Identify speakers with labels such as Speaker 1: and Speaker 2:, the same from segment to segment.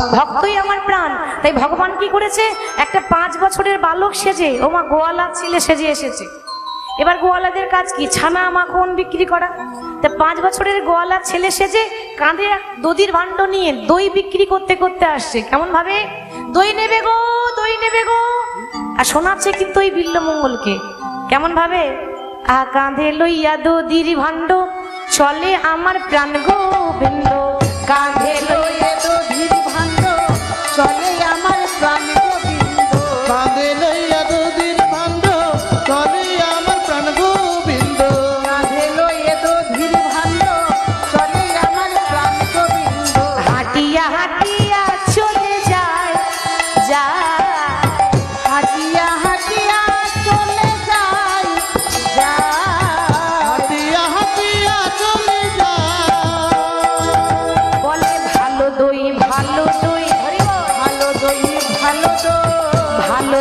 Speaker 1: ভক্তই আমার প্রাণ। তাই ভগবান কি করেছে? একটা পাঁচ বছরের বালক সেজে, ও মা গোয়ালা ছেলে সেজে এসেছে। এবার গোয়ালাদের কাজ কি? ছানা, মাখন বিক্রি করা। তা পাঁচ বছরের গোয়ালা ছেলে সেজে কাঁধে দধির ভাণ্ড নিয়ে দই বিক্রি করতে করতে আসছে। কেমন ভাবে? দই নেবে গো, দই নেবে গো। আর শোনাচ্ছে কিন্তু ওই বিল্লমঙ্গলকে কেমন ভাবে? আ কাঁধে লইয়া দধির ভাণ্ড, চলে আমার প্রাণ
Speaker 2: গো গোবিন্দ
Speaker 3: কাঁধে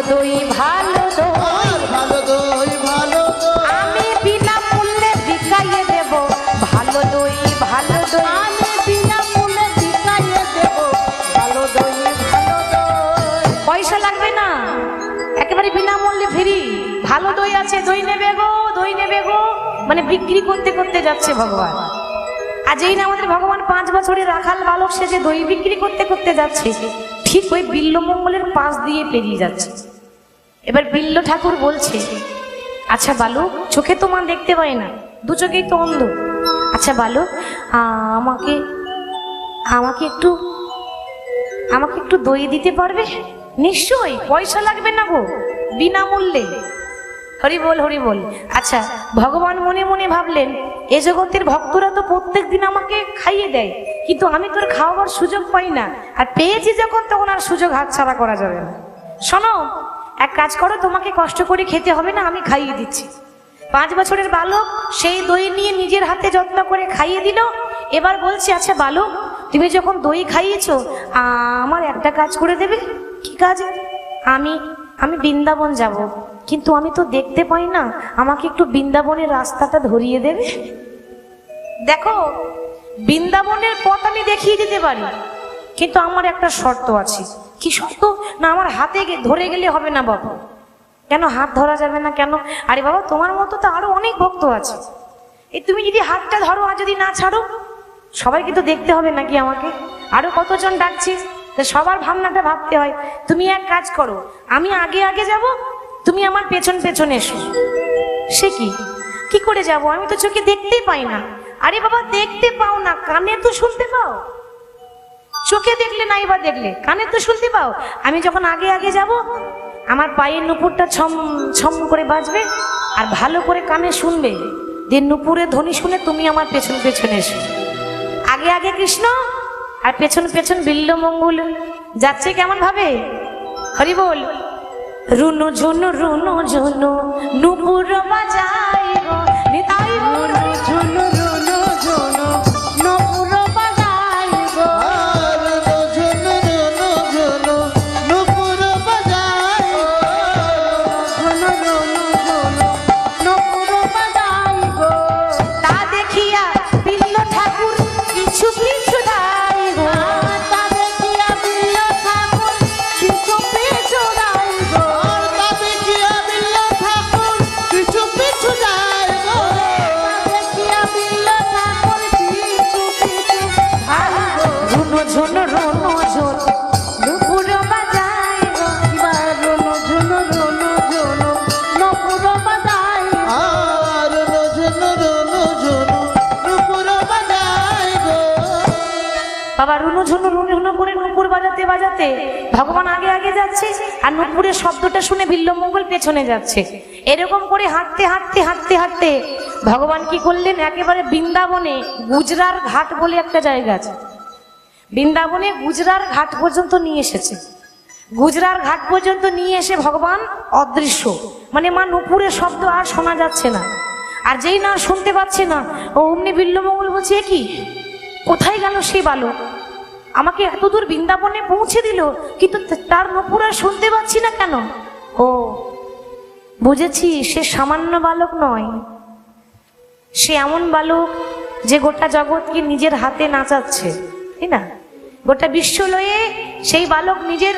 Speaker 1: দই ভালো দই
Speaker 2: ভালো দই ভালো
Speaker 1: আমি বিনা মূল্যে বিকাইয়ে দেব। ভালো দই ভালো দই
Speaker 2: আমি বিনামূল্যে বিকাইয়ে দেব। ভালো দই ভালো দই
Speaker 1: পয়সা লাগবে না। একেবারে বিনামূল্যে ফ্রি। ভালো দই আছে দই নেবে গো দই নেবে গো। মানে বিক্রি করতে করতে যাচ্ছে ভগবান। আর যেই না আমাদের ভগবান পাঁচ বছরের রাখাল বালক সেজে দই বিক্রি করতে করতে যাচ্ছে। ঠিক ওই বিল্লমঙ্গলের পাশ দিয়ে পেরিয়ে যাচ্ছে। এবার বিল্ল ঠাকুর বলছে আচ্ছা বালক চোখে তো মা দেখতে পায় না দু চোখেই তো অন্ধ। আচ্ছা আহ, আমাকে আমাকে একটু আমাকে একটু দই দিতে পারবে? নিশ্চয়ই পয়সা লাগবে না গো বিনামূল্যে। হরি বল হরি বল। আচ্ছা ভগবান মনে মনে ভাবলেন এ জগতের ভক্তরা তো প্রত্যেক দিন আমাকে খাইয়ে দেয় কিন্তু আমি তোর খাওয়াবার সুযোগ পাই না আর পেয়েছি যখন তখন আর সুযোগ হাতছাড়া করা যাবে না। শোনো এক কাজ করো, তোমাকে কষ্ট করে খেতে হবে না, আমি খাইয়ে দিচ্ছি। পাঁচ বছরের বালক, সেই দই নিয়ে নিজের হাতে যত্ন করে খাইয়ে দিল। এবার বলছি আচ্ছা বালক, তুমি যখন দই খাইয়েছো আমার একটা কাজ করে দেবে। কি কাজ? আমি আমি বৃন্দাবন যাব। কিন্তু আমি তো দেখতে পাই না, আমাকে একটু বৃন্দাবনের রাস্তাটা ধরিয়ে দেবে? দেখো, বৃন্দাবনের পথ আমি দেখিয়ে দিতে পারি, কিন্তু আমার একটা শর্ত আছে। কি শর্ত না, আমার হাতে ধরে গেলে হবে না বাবা। কেন হাত ধরা যাবে না কেন? আরে বাবা, তোমার মতো তো আরও অনেক ভক্ত আছে। এই তুমি যদি হাতটা ধরো আর যদি না ছাড়ো, সবাইকে তো দেখতে হবে নাকি আমাকে? আরও কতজন ডাকছিস তো সবার ভাবনাটা ভাবতে হয়। তুমি এক কাজ করো, আমি আগে আগে যাব, তুমি আমার পেছন পেছন এসো। সে কি? কি করে যাব? আমি তো চোখে দেখতেই পাই না। আরে বাবা, দেখতে পাও না, কানে তো শুনতে পাও। চোখে দেখলে নাই বা দেখলে। কানে তো শুনতে পাও। আমি যখন আগে আগে যাব, আমার পায়ের নুপুরটা ছম ছম করে বাজবে আর ভালো করে কানে শুনবে। দিয়ে নুপুরের ধ্বনি শুনে তুমি আমার পেছন পেছনে এসো। আগে আগে কৃষ্ণ আর পেছন পেছন বিল্ল মঙ্গল। যাচ্ছে কেমন ভাবে হরি বল। রুনু ঝুনু রুনু ঝুনু, নুপুর বাজাই গো নিতাই করে নুপুর বাজাতে বাজাতে ভগবান আগে আগে যাচ্ছে আর নুপুরের শব্দটা শুনে বিল্লমঙ্গল পেছনে যাচ্ছে। এরকম করে হাঁটতে হাঁটতে হাঁটতে হাঁটতে ভগবান কি করলেন? একেবারে বৃন্দাবনে গুজরার ঘাট বলে একটা জায়গা আছে। বৃন্দাবনে গুজরার ঘাট পর্যন্ত নিয়ে এসেছে। গুজরার ঘাট পর্যন্ত নিয়ে এসে ভগবান অদৃশ্য। মানে মা নুপুরের শব্দ আর শোনা যাচ্ছে না। আর যেই না শুনতে পাচ্ছে না, ও অমনি বিল্লমঙ্গল বলছে কি? কোথায় গেল সেই বালক? আমাকে এত দূর বৃন্দাবনে পৌঁছে দিল, কিন্তু তার নুপুর আর শুনতে পাচ্ছি না কেন? ও, বুঝেছি, সে সামান্য বালক নয়। সে এমন বালক যে গোটা জগৎকে নিজের হাতে নাচাচ্ছে, তাই না? গোটা বিশ্ব লয়ে সেই বালক নিজের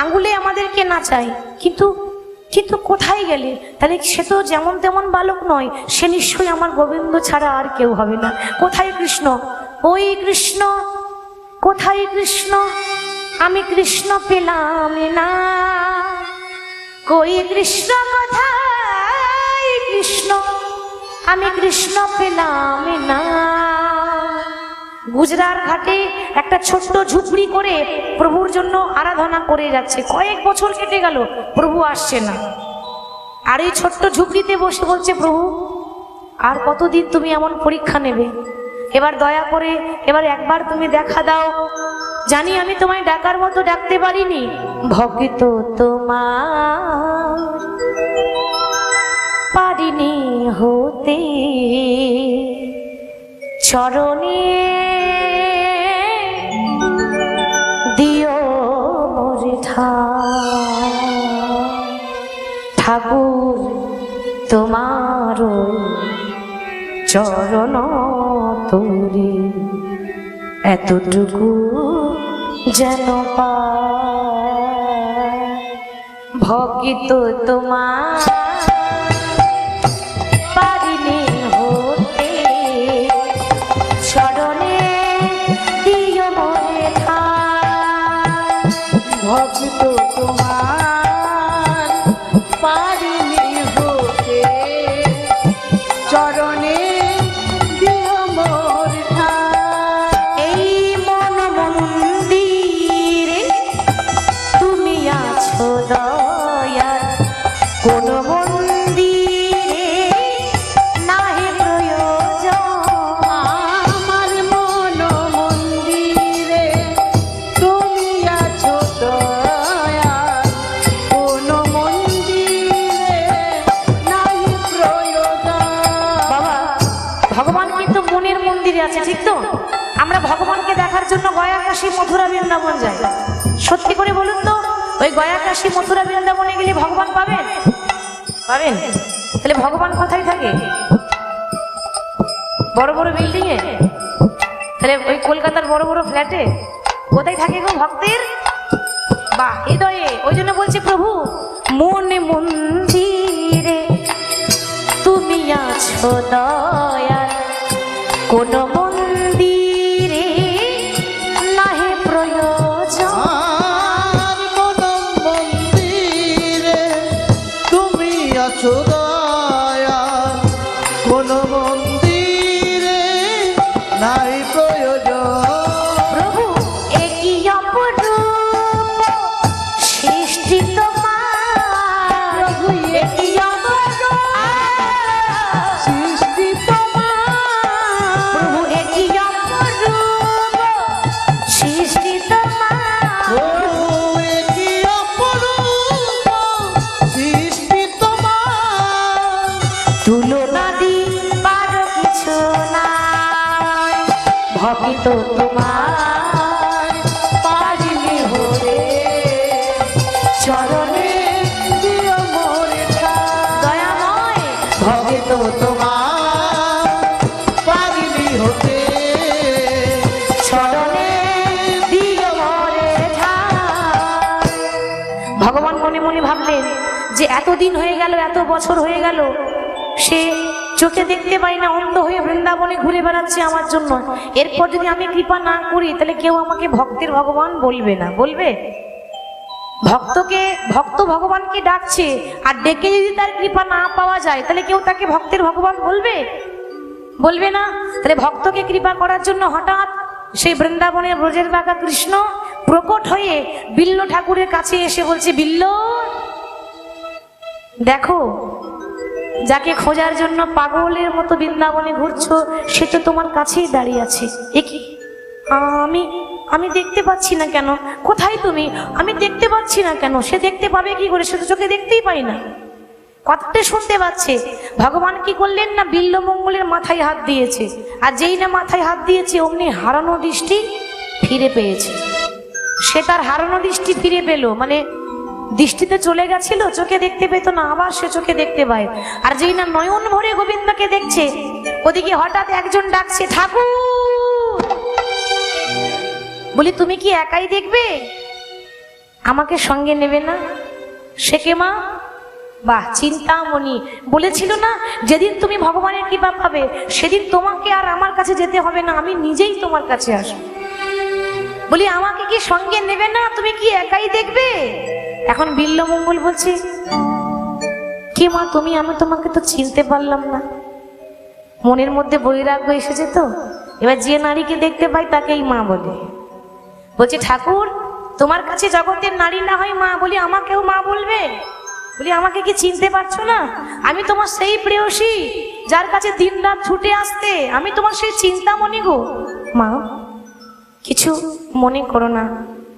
Speaker 1: আঙ্গুলে আমাদেরকে নাচায়, কিন্তু কিন্তু কোথায় গেলে? তাহলে সে তো যেমন তেমন বালক নয়, সে নিশ্চয়ই আমার গোবিন্দ ছাড়া আর কেউ হবে না। কোথায় কৃষ্ণ? ওই কৃষ্ণ কোথায় কৃষ্ণ? আমি কৃষ্ণ পেলাম না। কই কৃষ্ণ, কোথায় কৃষ্ণ? আমি কৃষ্ণ পেলাম না। গুজরাট ঘাটে একটা ছোট্ট ঝুপড়ি করে প্রভুর জন্য আরাধনা করে যাচ্ছে। কয়েক বছর কেটে গেল, প্রভু আসছে না। আর এই ছোট্ট ঝুপড়িতে বসে বলছে, প্রভু, আর কতদিন তুমি এমন পরীক্ষা নেবে? এবার দয়া করে, এবার একবার তুমি দেখা দাও। জানি আমি তোমায় ডাকার মতো ডাকতে পারিনি। ভক্ত তোমার পারিনি হতে। চরণে দিও ঠাকুর তোমার চরণ তোরে এতটুকু যেন। ভকিত তোমার পারিনি ঠাই।
Speaker 2: ভক্ত তোমার পারিনি হতে চরণে
Speaker 1: মন্দিরে আছে, ঠিক তো? আমরা ভগবানকে দেখার জন্য গয়া কাশী মথুরা বৃন্দাবন যাই। সত্যি করে বলুন তো, ওই গয়া কাশী মথুরা বৃন্দাবনে গেলে ভগবান পাবেন? পাবেন। তাহলে ভগবান কোথায় থাকে? বড় বড় বিল্ডিং এ? তাহলে ওই কলকাতার বড় বড় ফ্ল্যাটে কোথায় থাকে গো ভক্তের? বা হৃদয়ে। ওই জন্য বলছি প্রভু, মনে মন্দিরে তুমি আছো দয়াল চরণে
Speaker 2: দিও মোর।
Speaker 1: দয়াময়। ভবিত
Speaker 3: তোমার পারিনি হতে।
Speaker 1: চরণে দিও মোরে ভগবান মনে মনে ভাবলেন যে এতদিন হয়ে গেল এত বছর হয়ে গেল। সে চোখে দেখতে পাই না অন্ধ হয়ে বৃন্দাবনে ঘুরে বেড়াচ্ছে আমার জন্য। এরপর যদি আমি কৃপা না করি তাহলে কেউ আমাকে ভক্তের ভগবান বলবে না। বলবে? ভক্তকে, ভক্ত ভগবানকে ডাকছে, আর ডেকে যদি তার কৃপা না পাওয়া যায়, তাহলে কেউ তাকে ভক্তের ভগবান বলবে? বলবে না? তাহলে ভক্তকে কৃপা করার জন্য হঠাৎ সেই বৃন্দাবনের ব্রজের বাঁকা কৃষ্ণ প্রকট হয়ে বিল্ল ঠাকুরের কাছে এসে বলছে, বিল্ল, দেখো, যাকে খোঁজার জন্য পাগলের মতো বৃন্দাবনে ঘুরছো, সে তো তোমার কাছেই দাঁড়িয়ে আছে। এ কি? আমি আমি দেখতে পাচ্ছি না কেন? কোথায় তুমি? আমি দেখতে পাচ্ছি না কেন? সে দেখতে পাবে কি করে? সে তো চোখে দেখতেই পাই না। কথাটা শুনতে পাচ্ছে। ভগবান কি করলেন না? বিল্লমঙ্গলের মাথায় হাত দিয়েছে। আর যেই না মাথায় হাত দিয়েছে, অমনি হারানো দৃষ্টি ফিরে পেয়েছে। সে তার হারানো দৃষ্টি ফিরে পেল। মানে দৃষ্টিতে চলে গেছিল, চোখে দেখতে পেত না, আবার সে চোখে দেখতে পায়। আর যেই না নয়ন ভরে গোবিন্দকে দেখছে, ওদিকে হঠাৎ একজন ডাকছে, ঠাকুর! বলি, তুমি কি একাই দেখবে? আমাকে সঙ্গে নেবে না? সে কে মা? বাহ, চিন্তামণি। বলেছিল না যেদিন তুমি ভগবানের কৃপা পাবে, সেদিন তোমাকে আর আমার কাছে যেতে হবে না, আমি নিজেই তোমার কাছে আসব। বলি, আমাকে কি সঙ্গে নেবে না? তুমি কি একাই দেখবে? এখন বিল্ল মঙ্গল বলছে, কি মা তুমি? আমি তোমাকে তো চিনতে পারলাম না। মনের মধ্যে বৈরাগ্য এসেছে তো? এবার যে নারীকে দেখতে পাই, তাকেই মা বলে। বলছে, ঠাকুর, তোমার কাছে জগতের নারী না হয় মা? বলি, আমাকেও মা বলবে? বলি, আমাকে কি চিনতে পারছ না? আমি তোমার সেই প্রেয়সী যার কাছে দিন রাত ছুটে আসতে আমি তোমার সেই চিন্তামণি গো। মা, কিছু মনে করো না।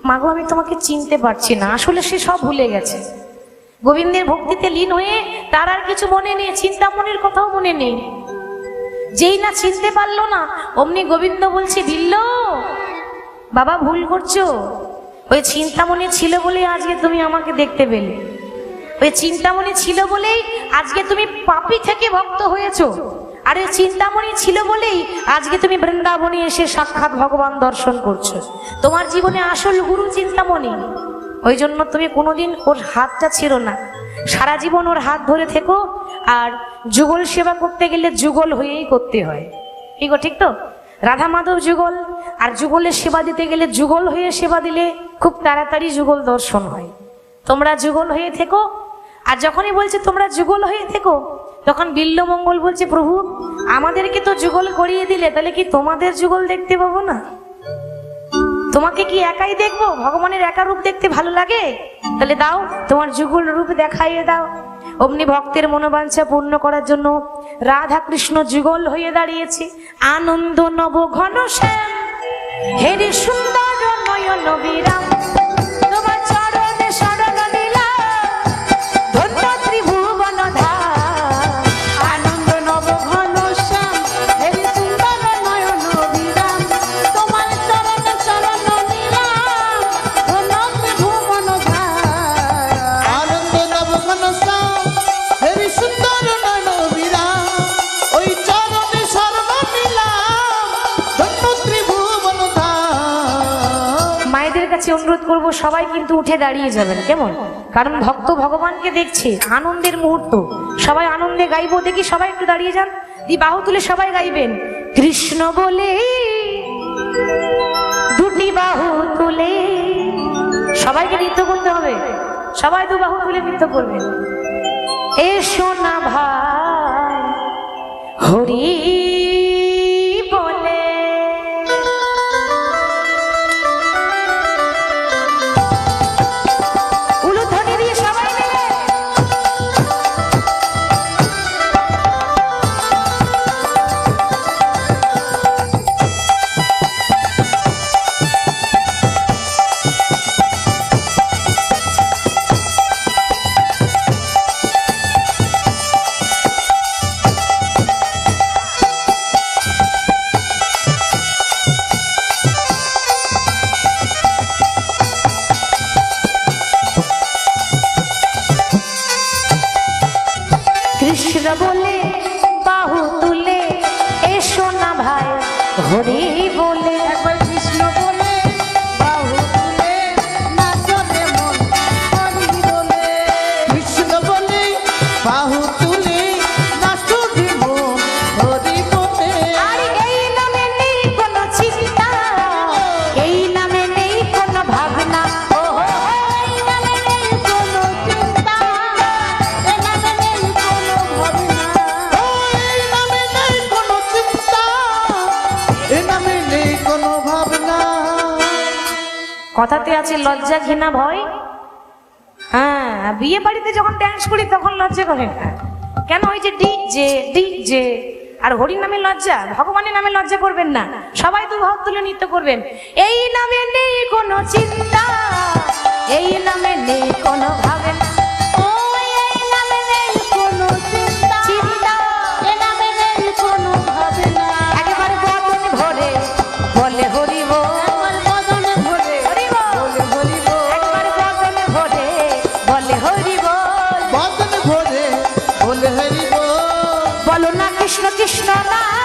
Speaker 1: মাগো, আমি তোমাকে চিনতে পারছি না। আসলে সে সব ভুলে গেছে। গোবিন্দের ভক্তিতে লীন হয়ে তার আর কিছু মনে নেই, চিন্তামণির কথাও মনে নেই। যেই না চিনতে পারল না, অমনি গোবিন্দ বলছে, বিল্ল বাবা, ভুল করছ? ওই চিন্তামণি ছিল বলেই আজকে তুমি আমাকে দেখতে পেলে। ওই চিন্তামণি ছিল বলেই আজকে তুমি পাপি থেকে ভক্ত হয়েছো। আর ওই চিন্তামণি ছিল বলেই আজকে তুমি বৃন্দাবনে এসে সাক্ষাৎ ভগবান দর্শন করছ। তোমার জীবনে আসল গুরু চিন্তামণি। ওই জন্য তুমি কোনোদিন ওর হাতটা ছিল না। সারা জীবন ওর হাত ধরে থেকো, আর যুগল সেবা করতে গেলে যুগল হয়েই করতে হয়। কি গো, ঠিক তো? রাধা মাধব যুগল আর যুগলের সেবা দিতে গেলে যুগল হয়ে সেবা দিলে খুব তাড়াতাড়ি যুগল দর্শন হয়। তোমরা যুগল হয়ে থেকো। আর যখনই বলছে তোমরা যুগল হয়ে থেকো, তখন বিল্লমঙ্গল বলছে, প্রভু, আমাদেরকে তো যুগল করিয়ে দিলে, তাহলে কি তোমাদের যুগল দেখতে পাবো না? তোমাকে কি একাই দেখব? ভগবানের একা রূপ দেখতে ভালো লাগে? তাহলে দাও, তোমার যুগল রূপ দেখাইয়ে দাও। অমনি ভক্তের মনোবাঞ্ছা পূর্ণ করার জন্য রাধা কৃষ্ণ যুগল হয়ে দাঁড়িয়েছে। আনন্দ নব ঘন শ্যাম। হেরি সুন্দর নয়ন বিরাম কাছে অনুরোধ করব, সবাই কিন্তু উঠে দাঁড়িয়ে যাবেন, কেমন? কারণ ভক্ত ভগবানকে দেখছে, আনন্দের মুহূর্ত। সবাই আনন্দে গাইবো, দেখি সবাই একটু দাঁড়িয়ে যান। দি বাহু তুলে সবাই গাইবেন। কৃষ্ণ বলে, দুটি বাহু তুলে। সবাইকে নৃত্য করতে হবে। সবাই দু বাহু তুলে নৃত্য করবেন। এসো না ভাই, হরি কথাতে আছে লজ্জা ঘৃণা ভয়? হ্যাঁ বিয়ে বাড়িতে যখন ড্যান্স করি তখন লজ্জা করে না। কেন ওই যে ডি যে ডি যে আর হরির নামে লজ্জা? ভগবানের নামে লজ্জা করবেন না। সবাই তো হাত তুলে নৃত্য করবেন। এই নামে নেই কোনো চিন্তা, এই নামে নেই কোনো ভাবনা। কৃষ্ণ না